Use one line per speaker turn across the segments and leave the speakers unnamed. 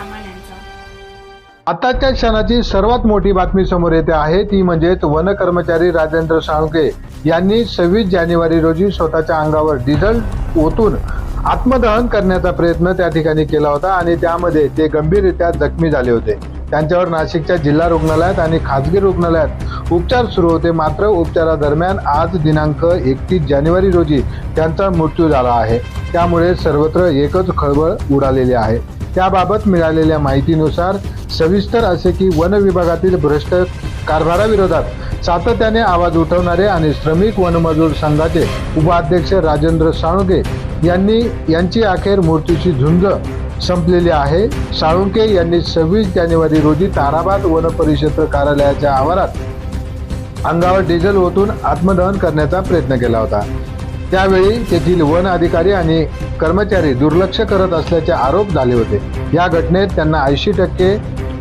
सर्वसामान्यांचा
आताच्या क्षणाची सर्वात मोठी बातमी समोर येते आहे ती म्हणजेच वन कर्मचारी राजेंद्र साळुंके यांनी सव्वीस जानेवारी रोजी स्वतःच्या अंगावर डिझेल ओतून आत्मदहन करण्याचा प्रयत्न त्या ठिकाणी केला होता आणि त्यामध्ये ते गंभीररित्या जखमी झाले होते. त्यांच्यावर नाशिकच्या जिल्हा रुग्णालयात आणि खाजगी रुग्णालयात उपचार सुरू होते. मात्र उपचारादरम्यान आज दिनांक एकतीस जानेवारी रोजी त्यांचा मृत्यू झाला आहे. त्यामुळे सर्वत्र एकच खळबळ उडालेली आहे. त्याबाबत मिळालेल्या माहितीनुसार सविस्तर असे की वन विभागातील भ्रष्ट कारभाराविरोधात सातत्याने आवाज उठवणारे आणि श्रमिक वनमजूर संघाचे उपाध्यक्ष राजेंद्र साळुंके यांनी यांची अखेर मूर्तीची झुंज संपलेली आहे. साळुंके यांनी सव्वीस जानेवारी रोजी ताराबाद वन परिक्षेत्र कार्यालयाच्या आवारात अंगावर डिझेल ओतून आत्मदहन करण्याचा प्रयत्न केला होता. त्यावेळी तेथील वन अधिकारी आणि कर्मचारी दुर्लक्ष करत असल्याचे आरोप झाले होते. या घटनेत त्यांना ऐंशी टक्के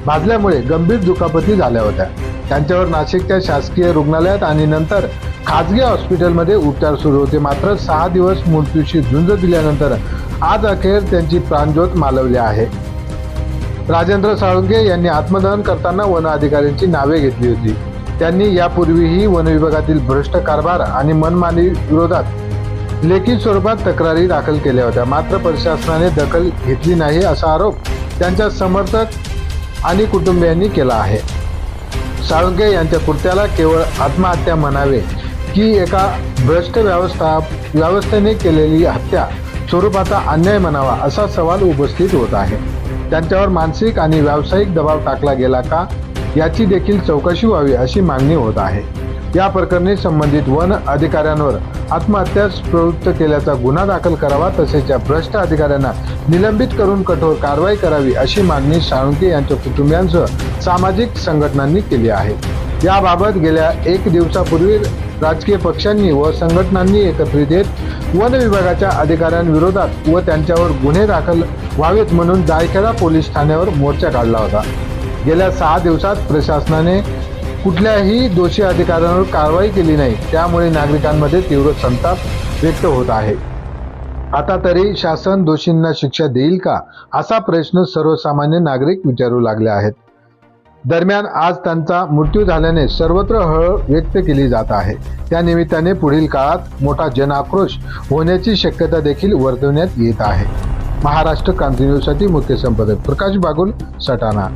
भाजल्यामुळे गंभीर दुखापती झाल्या होत्या. त्यांच्यावर नाशिकच्या शासकीय रुग्णालयात आणि नंतर खाजगी हॉस्पिटलमध्ये उपचार सुरू होते. मात्र सहा दिवस मृत्यूशी झुंज दिल्यानंतर आज अखेर त्यांची प्राणज्योत मालवली आहे. राजेंद्र साळुंके यांनी आत्मदहन करताना वन अधिकाऱ्यांची नावे घेतली होती. त्यांनी यापूर्वीही वन विभागातील भ्रष्ट कारभार आणि मनमानी विरोधात लेखी स्वरूपात तक्रारी दाखल केल्या होत्या. मात्र प्रशासनाने दखल घेतली नाही असा आरोप त्यांच्या समर्थक आणि कुटुंबियांनी केला आहे. साळुंके यांच्या कृत्याला केवळ आत्महत्या म्हणावे. की एका भ्रष्ट व्यवस्था व्यवस्थेने केलेली हत्या स्वरूपाचा अन्याय म्हणावा असा सवाल उपस्थित होत आहे. त्यांच्यावर मानसिक आणि व्यावसायिक दबाव टाकला गेला का? याची देखील चौकशी व्हावी अशी मागणी होत आहे. या प्रकरणी संबंधित वन अधिकाऱ्यांवर आत्महत्यास प्रवृत्त केल्याचा गुन्हा दाखल करावा तसेच या भ्रष्ट अधिकाऱ्यांना निलंबित करून कठोर कारवाई करावी अशी मागणी साळुंके यांच्या कुटुंबियांसह सामाजिक संघटनांनी केली आहे. याबाबत गेल्या एक दिवसापूर्वी राजकीय पक्षांनी व संघटनांनी एकत्रित येत वन विभागाच्या अधिकाऱ्यांविरोधात व त्यांच्यावर गुन्हे दाखल व्हावेत म्हणून जायखेडा पोलीस ठाण्यावर मोर्चा काढला होता. गेल्या सहा दिवसात प्रशासनाने कुठल्याही दोषी अधिकाऱ्यांवर कारवाई केली नाही. त्यामुळे नागरिकांमध्ये तीव्र संताप व्यक्त होत आहे. आता तरी शासन दोषींना शिक्षा देईल का? असा प्रश्न सर्वसामान्य नागरिक विचारू लागले आहेत. दरम्यान आज त्यांचा मृत्यू झाल्याने सर्वत्र हळ व्यक्त केली जात आहे. त्या निमित्ताने पुढील काळात मोठा जनाक्रोश होण्याची शक्यता देखील वर्तवण्यात येत आहे. महाराष्ट्र क्रांती न्यूजसाठी मुख्य संपादक प्रकाश बागुल सटाणा.